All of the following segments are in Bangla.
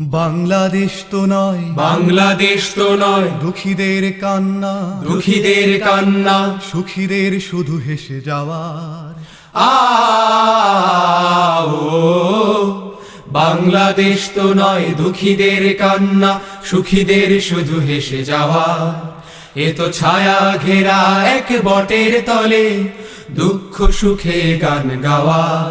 বাংলাদেশ তো নয়। বাংলাদেশ তো নয়। দুঃখীদের কান্না। দুঃখীদের কান্না। সুখীদের শুধু হেসে যাওয়ার। আ ও বাংলাদেশ তো নয় দুঃখীদের কান্না। সুখীদের শুধু হেসে যাওয়া এ তো ছায়া ঘেরা এক বটের তলে। দুঃখ সুখে গান গাওয়া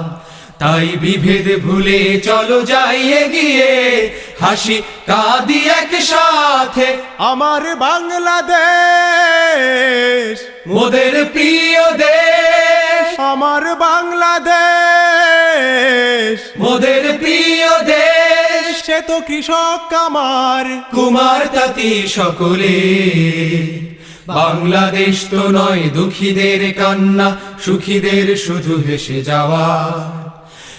তাই বিভেদ ভুলে চলো যাই এগিয়ে। হাসি কাঁদি একসাথে। আমার বাংলাদেশ মোদের প্রিয় দেশ। আমার বাংলাদেশ মোদের প্রিয় দেশ। সে তো কৃষক কামার। কুমার তাতি সকলে। বাংলাদেশ তো নয় দুঃখীদের কান্না সুখীদের শুধু হেসে যাওয়া।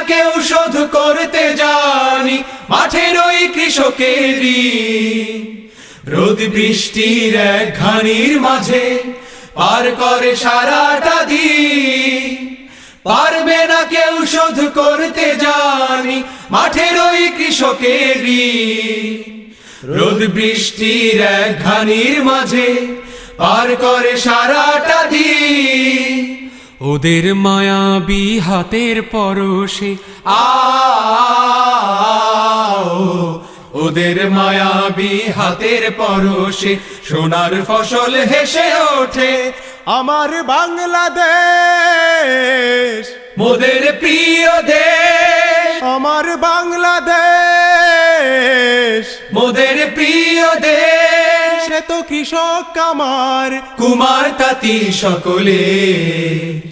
কেউ শোধ করতে জানি মাঠের ওই কৃষকের ঋণ। রোদ বৃষ্টির এক ঘানির মাঝে পার করে সারাটা দিন। পারবে না কেউ শোধ করতে জানি মাঠের ওই কৃষকের রোদ বৃষ্টির এক ঘানির মাঝে পার করে সারাটা দিন। ওদের মায়াবী হাতের পরশে। আ, ওদের মায়াবী হাতের পরশে সোনার ফসল হেসে ওঠে। আমার বাংলাদেশ, মোদের প্রিয় দেশ। আমার বাংলাদেশ, মোদের প্রিয় দেশ। সে তো কৃষক আমার, কুমার তাতি সকলে।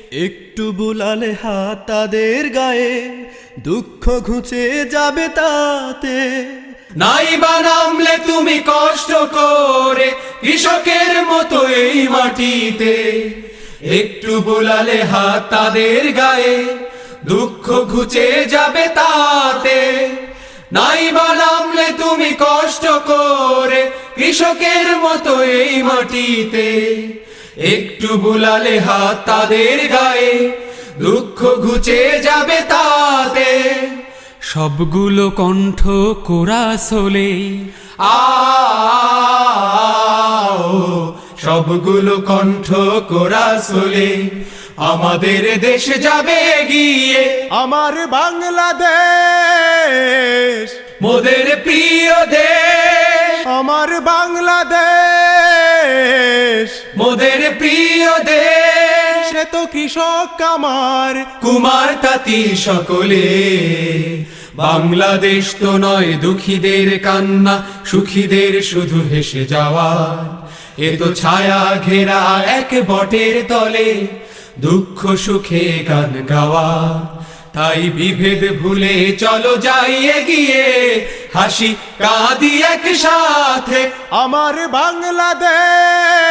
একটু বুলালে হাত তাদের গায়ে, দুঃখ ঘুচে যাবে তাতে। নাই বা নামলে তুমি কষ্ট করে কৃষকের মতো এই মাটিতে। একটু বোলালে হাত তাদের গায়ে, দুঃখ ঘুচে যাবে তাতে। নাই বা নামলে তুমি কষ্ট করে কৃষকের মতো এই মাটিতে। একটু বুলালে হাত তাদের গায়ে দুঃখ ঘুচে যাবে তাতে। সবগুলো কণ্ঠ কোরাসলে আ সবগুলো কণ্ঠ কোরাসলে আমাদের দেশ যাবে গিয়ে আমার বাংলাদেশ। মোদের প্রিয় দেশ। আমার বাংলাদেশ। মোদের প্রিয় দেশ। সে তো কৃষক কামার কুমার তাতি সকলে। বাংলাদেশ তো নয় দুঃখীদের কান্না সুখীদের শুধু হেসে যাওয়া। এ তো ছায়া ঘেরা এক বটের তলে দুঃখ সুখে গান গাওয়া। তাই বিভেদ ভুলে চলো যাই এগিয়ে হাসি কাঁদি একসাথে। আমার বাংলাদেশ।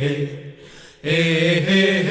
হে হে হে